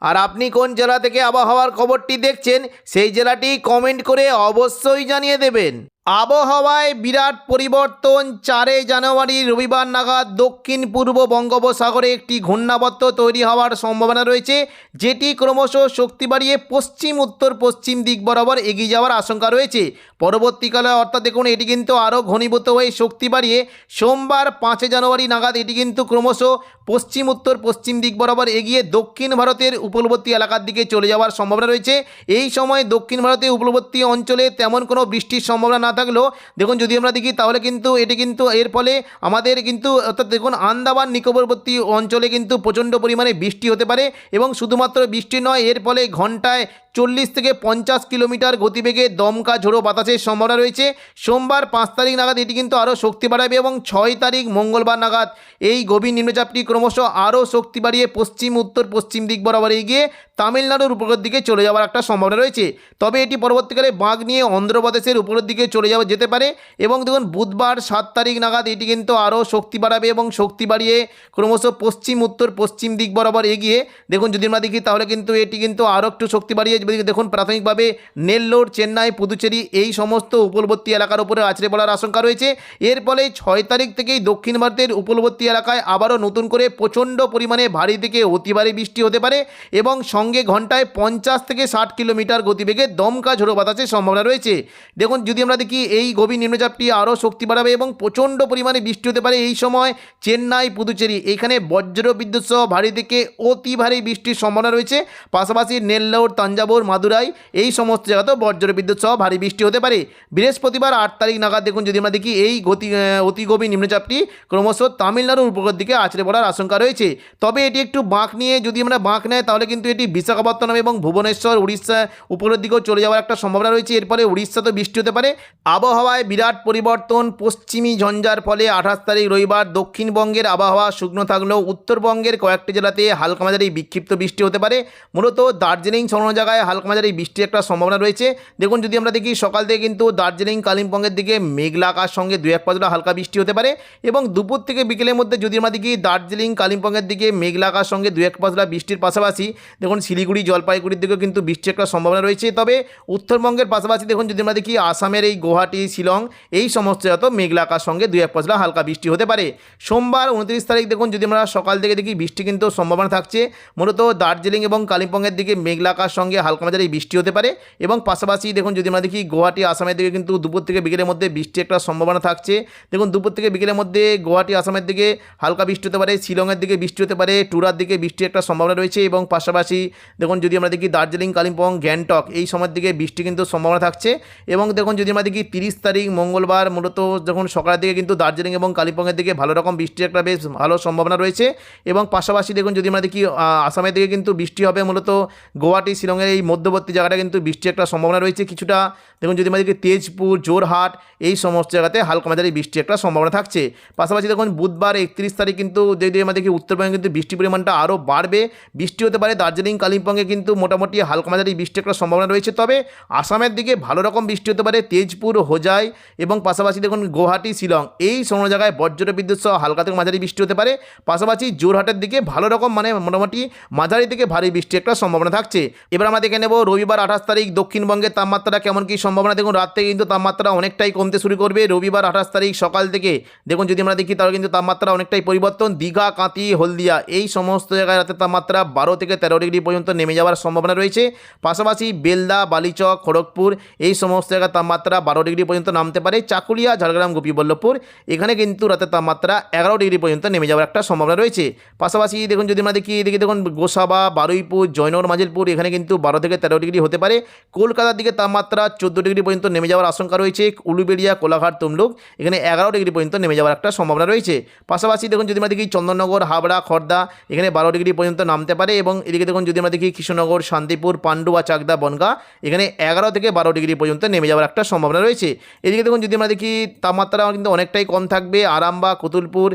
আর আপনি কোন জেলা থেকে আবহাওয়ার খবরটি দেখছেন, সেই জেলাটি কমেন্ট করে অবশ্যই জানিয়ে দেবেন। আবহাওয়ায় বিরাট পরিবর্তন, চারে জানুয়ারি রবিবার নাগাদ দক্ষিণ পূর্ব বঙ্গোপসাগরে একটি ঘূর্ণাবর্ত তৈরি হওয়ার সম্ভাবনা রয়েছে, যেটি ক্রমশ শক্তি বাড়িয়ে পশ্চিম উত্তর পশ্চিম দিক বরাবর এগিয়ে যাওয়ার আশঙ্কা রয়েছে। পরবর্তীকালে, অর্থাৎ দেখুন, এটি কিন্তু আরও ঘনীভূত হয়ে শক্তি বাড়িয়ে সোমবার পাঁচই জানুয়ারি নাগাদ এটি কিন্তু ক্রমশ পশ্চিম উত্তর পশ্চিম দিক বরাবর এগিয়ে দক্ষিণ ভারতের উপকূলবর্তী এলাকার দিকে চলে যাওয়ার সম্ভাবনা রয়েছে। এই সময় দক্ষিণ ভারতের উপকূলবর্তী অঞ্চলে তেমন কোনো বৃষ্টির সম্ভাবনা না থাকলেও দেখুন যদি আমরা দেখি, তাহলে কিন্তু এটি কিন্তু এর ফলে আমাদের কিন্তু, অর্থাৎ দেখুন আন্দামান নিকোবরবর্তী অঞ্চলে কিন্তু প্রচণ্ড পরিমাণে বৃষ্টি হতে পারে এবং শুধুমাত্র বৃষ্টি নয়, এর ফলে ঘন্টায় চল্লিশ থেকে পঞ্চাশ কিলোমিটার গতিবেগে দমকা ঝোড়ো বাতাসের সম্ভাবনা রয়েছে। সোমবার পাঁচ তারিখ নাগাদ এটি কিন্তু আরও শক্তি বাড়াবে এবং ছয় তারিখ মঙ্গলবার নাগাদ এই গভীর নিম্নচাপটি ক্রমশ আরও শক্তি বাড়িয়ে পশ্চিম, উত্তর, পশ্চিম দিক বরাবর এগিয়ে তামিলনাড়ুর উপরের দিকে চলে যাওয়ার একটা সম্ভাবনা রয়েছে। তবে এটি পরবর্তীকালে বাঘ নিয়ে অন্ধ্রপ্রদেশের উপরের দিকে চলে যাওয়া যেতে পারে এবং দেখুন, বুধবার সাত তারিখ নাগাদ এটি কিন্তু আরও শক্তি বাড়াবে এবং শক্তি বাড়িয়ে ক্রমশ পশ্চিম, উত্তর, পশ্চিম দিক বরাবর এগিয়ে দেখুন, যদি আমরা দেখি তাহলে কিন্তু এটি কিন্তু আরও একটু শক্তি বাড়িয়ে যদি দেখুন, প্রাথমিকভাবে নেল্লোর, চেন্নাই, পুদুচেরি এই সমস্ত উপলবর্তী এলাকার উপরে আছড়ে পড়ার আশঙ্কা রয়েছে। এর ফলে ছয় তারিখ থেকেই দক্ষিণ ভারতের উপলবর্তী এলাকায় আবারও নতুন করে প্রচণ্ড পরিমাণে ভারী থেকে অতি ভারী বৃষ্টি হতে পারে এবং সঙ্গে ঘন্টায় পঞ্চাশ থেকে ষাট কিলোমিটার গতিবেগে দমকা ঝোড়ো বাতাসের সম্ভাবনা রয়েছে। দেখুন, যদি আমরা দেখি, এই গভীর নিম্নচাপটি আরও শক্তি বাড়াবে এবং প্রচণ্ড পরিমাণে বৃষ্টি হতে পারে এই সময় চেন্নাই, পুদুচেরি। এইখানে বজ্র বিদ্যুৎ সহ ভারী থেকে অতি ভারী বৃষ্টির সম্ভাবনা রয়েছে। পাশাপাশি নেল্লোর তাঞ্জাবুর মাদুরাই এই সমস্ত জায়গাতেও বজ্র বিদ্যুৎ সহ ভারী বৃষ্টি হতে পারে। বৃহস্পতিবার আট তারিখ নাগাদ দেখুন যদি আমরা দেখি এই গতি আহ, অতি গভীর নিম্নচাপটি ক্রমশ তামিলনাড়ুর উপকূল দিকে আছড়ে পড়ার আশঙ্কা রয়েছে। তবে এটি একটু বাঁক নিয়ে যদি আমরা বাঁক নেয় তাহলে কিন্তু এটি বিশাখাপত্তনম এবং ভুবনেশ্বর উড়িষ্যা উপরের দিকেও চলে যাওয়ার একটা সম্ভাবনা রয়েছে। এরপরে উড়িষ্যাতেও বৃষ্টি হতে পারে। আবহাওয়ায় বিরাট পরিবর্তন পশ্চিমী ঝঞ্ঝার ফলে আঠাশ তারিখ রবিবার দক্ষিণবঙ্গের আবহাওয়া শুকনো থাকলেও উত্তরবঙ্গের কয়েকটি জেলাতে হালকা মাঝারি বিক্ষিপ্ত বৃষ্টি হতে পারে। মূলত দার্জিলিং সংলগ্ন জায়গায় হালকা মাঝারি বৃষ্টির একটা সম্ভাবনা রয়েছে। দেখুন, যদি আমরা দেখি, সকাল থেকে কিন্তু দার্জিলিং, কালিম্পংয়ের দিকে মেঘলা আকাশ সঙ্গে দু এক পাঁচটা হালকা বৃষ্টি হতে পারে এবং দুপুর থেকে বিকেলের মধ্যে যদি আমরা দেখি, দার্জিলিং, কালিম্পংয়ের দিকে মেঘলা আকাশ সঙ্গে দু এক পাঁচটা বৃষ্টির পাশাপাশি, দেখুন, শিলিগুড়ি, জলপাইগুড়ির দিকেও কিন্তু বৃষ্টির একটা সম্ভাবনা রয়েছে। তবে উত্তরবঙ্গের পাশাপাশি দেখুন, যদি আমরা দেখি, আসামের এই গুয়াহাটি, শিলং, এই সমস্ত যত মেঘলা আকাশ সঙ্গে দু এক পাঁচটা হালকা বৃষ্টি হতে পারে। সোমবার উনত্রিশ তারিখ দেখুন, যদি আমরা সকাল থেকে দেখি, বৃষ্টি কিন্তু সম্ভাবনা থাকছে। মূলত দার্জিলিং এবং কালিম্পংয়ের দিকে মেঘলা আকাশ সঙ্গে হালকা মাঝারি বৃষ্টি হতে পারে এবং পাশাপাশি দেখুন যদি আমরা দেখি গুয়াহাটি, আসামের দিকে কিন্তু দুপুর থেকে বিকেলের মধ্যে বৃষ্টি একটা সম্ভাবনা থাকছে। দেখুন দুপুর থেকে বিকেলের মধ্যে গুয়াহাটি, আসামের দিকে হালকা বৃষ্টি হতে পারে, শিলংয়ের দিকে বৃষ্টি হতে পারে, টুরার দিকে বৃষ্টির একটা সম্ভাবনা রয়েছে এবং পাশাপাশি দেখুন যদি আমরা দেখি দার্জিলিং, কালিম্পং, গ্যাংটক এই সময়ের দিকে বৃষ্টি কিন্তু সম্ভাবনা থাকছে। এবং দেখুন যদি আমরা দেখি তিরিশ তারিখ, মঙ্গলবার মূলত যখন সকালের দিকে কিন্তু দার্জিলিং এবং কালিম্পংয়ের দিকে ভালো রকম বৃষ্টির একটা বেশ ভালো সম্ভাবনা রয়েছে। এবং পাশাপাশি দেখুন যদি আমরা দেখি আসামের দিকে কিন্তু বৃষ্টি হবে মূলত গুয়াহাটি, শিলংয়ের এই মধ্যবর্তী জায়গাটা কিন্তু বৃষ্টির একটা সম্ভাবনা রয়েছে কিছুটা। দেখুন যদি দেখি তেজপুর জোরহাট এই সমস্ত জায়গাতে হালকা মাঝারি বৃষ্টির একটা সম্ভাবনা থাকছে। পাশাপাশি দেখুন বুধবার একত্রিশ তারিখ কিন্তু যদি দেখি উত্তরবঙ্গে কিন্তু বৃষ্টির পরিমাণটা আরও বাড়বে। বৃষ্টি হতে পারে দার্জিলিং, কালিম্পংয়ে কিন্তু মোটামুটি হালকা মাঝারি বৃষ্টির একটা সম্ভাবনা রয়েছে। তবে আসামের দিকে ভালো রকম বৃষ্টি হতে পারে তেজপুর, হোজাই এবং পাশাপাশি দেখুন গুয়াহাটি, শিলং এই সমস্ত জায়গায় বজ্র বিদ্যুৎ সহ হালকা থেকে মাঝারি বৃষ্টি হতে পারে। পাশাপাশি জোরহাটের দিকে ভালো রকম মানে মোটামুটি মাঝারি থেকে ভারী বৃষ্টির একটা সম্ভাবনা থাকছে। এবার আমরা দেখে নেব। রবিবার আঠাশ তারিখ দক্ষিণবঙ্গের তাপমাত্রা কেমন কি সম্ভাবনা? দেখুন রাত থেকে কিন্তু তাপমাত্রা অনেকটাই কমতে শুরু করবে। রবিবার আঠাশ তারিখ সকাল থেকে, দেখুন, যদি আমরা দেখি, তাহলে কিন্তু তাপমাত্রা অনেকটাই পরিবর্তন। দীঘা কাঁতি হলদিয়া, এই সমস্ত জায়গায় রাতের তাপমাত্রা বারো থেকে তেরো ডিগ্রি পর্যন্ত নেমে যাওয়ার সম্ভাবনা রয়েছে। পাশাপাশি বেলদা, বালিচক, খড়গপুর, এই সমস্ত জায়গার তাপমাত্রা বারো ডিগ্রি পর্যন্ত নামতে পারে। চাকুলিয়া, ঝাড়গ্রাম, গোপীবল্লভপুর, এখানে কিন্তু রাতের তাপমাত্রা এগারো ডিগ্রি পর্যন্ত নেমে যাওয়ার একটা সম্ভাবনা রয়েছে। পাশাপাশি, দেখুন, যদি আমরা দেখি, এদিকে দেখুন, গোসাবা, বারুইপুর, জয়নগর, মাজিলপুর, এখানে কিন্তু বারো থেকে তেরো ডিগ্রি হতে পারে। কলকাতার দিকে তাপমাত্রা চোদ্দ ডিগ্রি পর্যন্ত নেমে যাওয়ার আশঙ্কা রয়েছে। উলুবেড়িয়া, কোলাঘাট, তমলুক এখানে এগারো ডিগ্রি পর্যন্ত নেমে যাওয়ার একটা সম্ভাবনা রয়েছে। পাশাপাশি দেখুন যদি আমরা দেখি চন্দননগর, হাবড়া, খর্দা এখানে বারো ডিগ্রি পর্যন্ত নামতে পারে এবং এদিকে দেখুন যদি যদি আমরা দেখি কৃষ্ণনগর, শান্তিপুর, পান্ডুয়া, চাকদা, বনগা এখানে এগারো থেকে বারো ডিগ্রি পর্যন্ত নেমে যাওয়ার একটা সম্ভাবনা রয়েছে। এদিকে দেখুন যদি আমরা দেখি তাপমাত্রা কিন্তু অনেকটাই কম থাকবে। আরামবা কতুলপুর,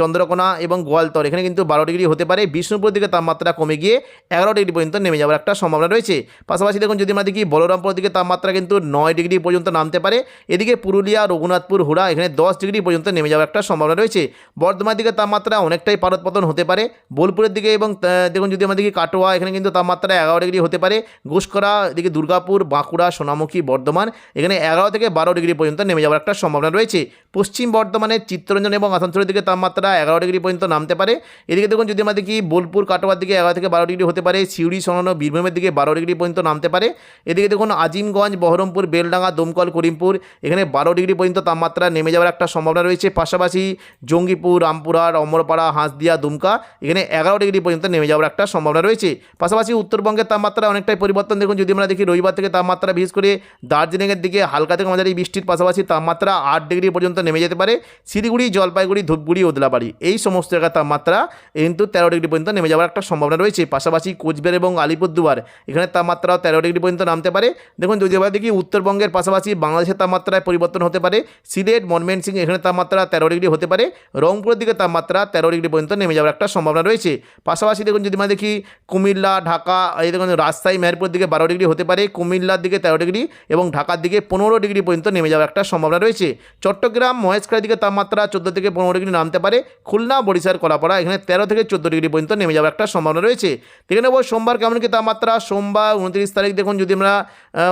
চন্দ্রকোনা এবং গোয়ালতর এখানে কিন্তু বারো ডিগ্রি হতে পারে। বিষ্ণুপুর দিকে তাপমাত্রা কমে গিয়ে এগারো ডিগ্রি পর্যন্ত নেমে যাওয়ার একটা সম্ভাবনা রয়েছে। পাশাপাশি দেখুন, যদি আমরা দেখি বলরামপুর দিকে তাপমাত্রা কিন্তু নয় ডিগ্রি পর্যন্ত নামতে পারে। এদিকে পুরুলিয়া, রঘুনাথপুর, হুড়া, এখানে দশ ডিগ্রি পর্যন্ত নেমে যাওয়ার একটা সম্ভাবনা রয়েছে। বর্ধমানের দিকে তাপমাত্রা অনেকটাই পারদপতন হতে পারে। বোলপুরের দিকে এবং দেখুন, যদি আমরা দেখি, কাটোয়া, এখানে কিন্তু তাপমাত্রা এগারো ডিগ্রি হতে পারে। ঘুষকরা এদিকে দুর্গাপুর, বাঁকুড়া, সোনামুখী, বর্ধমান, এখানে এগারো থেকে বারো ডিগ্রি পর্যন্ত নেমে যাওয়ার একটা সম্ভাবনা রয়েছে। পশ্চিম বর্ধমানের চিত্তরঞ্জন এবং আসানসোলের দিকে তাপমাত্রা এগারো ডিগ্রি পর্যন্ত নামতে পারে। এদিকে দেখুন, যদি আমরা দেখি, বোলপুর, কাটোয়ার দিকে এগারো থেকে বারো ডিগ্রি হতে পারে। সিউড়ি সরানো বীরভূমের দিকে বারো ডিগ্রি পর্যন্ত নামতে পারে। এদিকে দেখুন আজিমগঞ্জ, বহরমপুর, বেলডাঙ্গা, দমকল, করিমপুর, এখানে বারো ডিগ্রি পর্যন্ত তাপমাত্রা নেমে যাওয়ার একটা সম্ভাবনা রয়েছে। পাশাপাশি জঙ্গিপুর রামপুরহাট অমরপাড়া, হাঁসদিয়া, দুমকা, এখানে এগারো ডিগ্রি পর্যন্ত নেমে যাওয়ার একটা সম্ভাবনা রয়েছে। পাশাপাশি উত্তরবঙ্গের তাপমাত্রা অনেকটাই পরিবর্তন। দেখুন, যদি আমরা দেখি রবিবার থেকে তাপমাত্রা বিশেষ করে দার্জিলিংয়ের দিকে, হালকা থেকে মাঝারি বৃষ্টির পাশাপাশি তাপমাত্রা আট ডিগ্রি পর্যন্ত নেমে যেতে পারে। শিলিগুড়ি, জলপাইগুড়ি, ধূপগুড়ি, ওদলাবাড়ি, এই সমস্ত জায়গার তাপমাত্রা কিন্তু তেরো ডিগ্রি পর্যন্ত নেমে যাওয়ার একটা সম্ভাবনা রয়েছে। পাশাপাশি কোচবিহার এবং আলিপুরদুয়ার, এখানে তাপমাত্রাও তেরো ডিগ্রি পর্যন্ত নামতে পারে। দেখুন, যদি আমরা দেখি উত্তরবঙ্গের পাশাপাশি বাংলাদেশের তাপমাত্রায় পরিবর্তন হতে পারে, সিলেট ময়মনসিং এখানে তাপমাত্রা তেরো ডিগ্রি হতে পারে, রংপুরের দিকে তাপমাত্রা তেরো ডিগ্রি পর্যন্ত নেমে যাওয়ার একটা সম্ভাবনা রয়েছে। পাশাপাশি দেখুন, যদি আমরা দেখি কুমিল্লা, ঢাকা, এই দেখুন, রাজশাহী মেহেরপুর দিকে বারো ডিগ্রি হতে পারে, কুমিল্লার দিকে তেরো ডিগ্রি এবং ঢাকার দিকে পনেরো ডিগ্রি পর্যন্ত নেমে যাওয়ার একটা সম্ভাবনা রয়েছে। চট্টগ্রাম, মহেশখালীর দিকে তাপমাত্রা চোদ্দ থেকে পনেরো ডিগ্রি নামতে পারে, খুলনা, বরিশাল, কলাপাড়া এখানে তেরো থেকে চোদ্দ ডিগ্রি পর্যন্ত নেমে যাওয়ার একটা সম্ভাবনা রয়েছে। দেখে নেব, সোমবার কেমন কি তাপমাত্রা? সোমবার উনত্রিশ তারিখ দেখুন যদি আমরা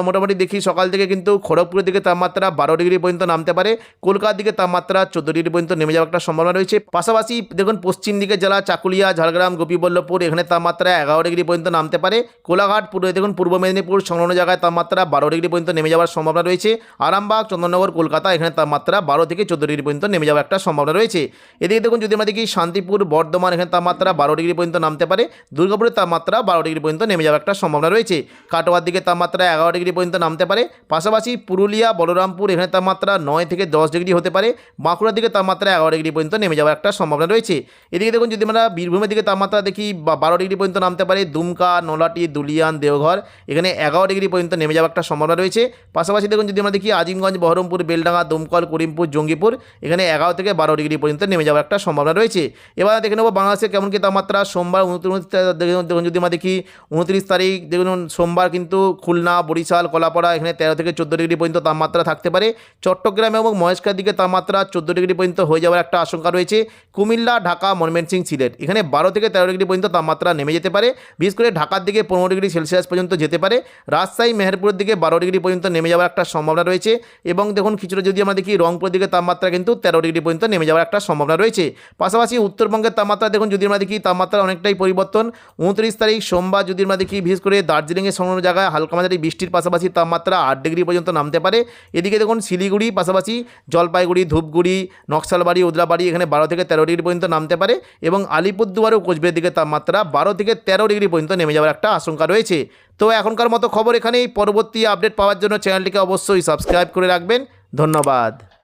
মোটামুটি দেখি সকাল থেকে কিন্তু খড়গপুরের দিকে তাপমাত্রা বারো ডিগ্রি পর্যন্ত নামতে পারে, কলকাতার দিকে তাপমাত্রা চোদ্দ ডিগ্রি পর্যন্ত নেমে যাওয়ার একটা সম্ভাবনা রয়েছে। পাশাপাশি দেখুন পশ্চিম দিকে জেলা চাকুলিয়া, ঝাড়গ্রাম, গোপীবল্লভপুর, এখানে তাপমাত্রা এগারো ডিগ্রি পর্যন্ত নামতে পারে। কোলাঘাট পূর্ব দেখুন পূর্ব মেদিনীপুর, সংলগ্ন জায়গায় তাপমাত্রা বারো ডিগ্রি পর্যন্ত নেমে যাওয়ার সম্ভাবনা রয়েছে। আরামবাগ, চন্দননগর, কলকাতা, এখানে তাপমাত্রা বারো থেকে চোদ্দ ডিগ্রি পর্যন্ত নেমে যাওয়ার একটা সম্ভাবনা রয়েছে। এদিকে দেখুন যদি আমরা দেখি শান্তিপুর, বর্ধমান, এখানে তাপমাত্রা বারো ডিগ্রি পর্যন্ত নামতে পারে। দুর্গাপুরের তাপমাত্রা বারো ডিগ্রি পর্যন্ত নেমে যাওয়ার একটা সম্ভাবনা রয়েছে। কাটোয়ার দিকে তাপমাত্রা এগারো ডিগ্রি পর্যন্ত নামতে পারে। পাশাপাশি পুরুলিয়া, বলরামপুর এখানে তাপমাত্রা নয় থেকে দশ ডিগ্রি হতে পারে। বাঁকুড়ার দিকে তাপমাত্রা এগারো ডিগ্রি পর্যন্ত নেমে যাওয়ার একটা সম্ভাবনা রয়েছে। এদিকে দেখুন, যদি আমরা বীরভূমের দিকে তাপমাত্রা দেখি, বা বারো ডিগ্রি পর্যন্ত নামতে পারে দুমকা, নলাটি, দুলিয়ান, দেওঘর, এখানে এগারো ডিগ্রি পর্যন্ত নেমে যাওয়ার একটা সম্ভাবনা রয়েছে। পাশাপাশি দেখুন, যদি আমরা দেখি আজিমগঞ্জ, বহরমপুর, বেলডাঙ্গা, দমকল, করিমপুর, জঙ্গিপুর, এখানে এগারো থেকে বারো ডিগ্রি পর্যন্ত নেমে যাওয়ার একটা সম্ভাবনা রয়েছে। এবার দেখে নেব বাংলাদেশে কেমন কি তাপমাত্রা, সোমবার উনত্রিশ দেখুন, যদি আমরা দেখি, উনত্রিশ তারিখ দেখুন, সোমবার কিন্তু খুলনা, বরিশাল, কলাপাড়া এখানে তেরো থেকে চোদ্দ ডিগ্রি পর্যন্ত তাপমাত্রা থাকতে পারে। চট্টগ্রাম এবং মহেশকার দিকে তাপমাত্রা চোদ্দ ডিগ্রি পর্যন্ত হয়ে যাওয়ার একটা আশঙ্কা রয়েছে। কুমিল্লা, ঢাকা, ময়মনসিং, সিলেট এখানে বারো থেকে তেরো ডিগ্রি পর্যন্ত তাপমাত্রা নেমে যেতে পারে। বিশেষ করে ঢাকার দিকে পনেরো ডিগ্রি সেলসিয়াস পর্যন্ত যেতে পারে। রাজশাহী, মেহেরপুরের দিকে বারো ডিগ্রি পর্যন্ত নেমে যাওয়ার একটা সম্ভাবনা রয়েছে এবং দেখুন, কিছুটা যদি আমরা দেখি, রংপুরের দিকে তাপমাত্রা কিন্তু তেরো ডিগ্রি পর্যন্ত নেমে যাওয়ার একটা সম্ভাবনা রয়েছে। পাশাপাশি উত্তরবঙ্গের তাপমাত্রা দেখুন, যদি আমরা দেখি, তাপমাত্রা অনেকটাই পরিবর্তন। উনত্রিশ তারিখ সোমবার যদি আমরা দেখি, বিশেষ করে দার্জিলিংয়ের সংলগ্ন জায়গায় হালকা মাঝারি বৃষ্টির পাশাপাশি তাপমাত্রা আট ডিগ্রি পর্যন্ত নামতে পারে। এদিকে দেখুন শিলিগুড়ি, পাশাপাশি জলপাইগুড়ি, ধূপগুড়ি, নকশালবাড়ি, উদলাবাড়ি এখানে বারো থেকে তেরো ডিগ্রি পর্যন্ত নামতে পারে এবং আলিপুরদুয়ার ও কোচবিহারের দিকে তাপমাত্রা বারো থেকে তেরো ডিগ্রি পর্যন্ত নেমে যাওয়ার একটা আশঙ্কা রয়েছে। তো এখনকার মতো খবর এখানেই। পরবর্তী আপডেট পাওয়ার জন্য চ্যানেলটিকে অবশ্যই সাবস্ক্রাইব করে রাখবেন। ধন্যবাদ।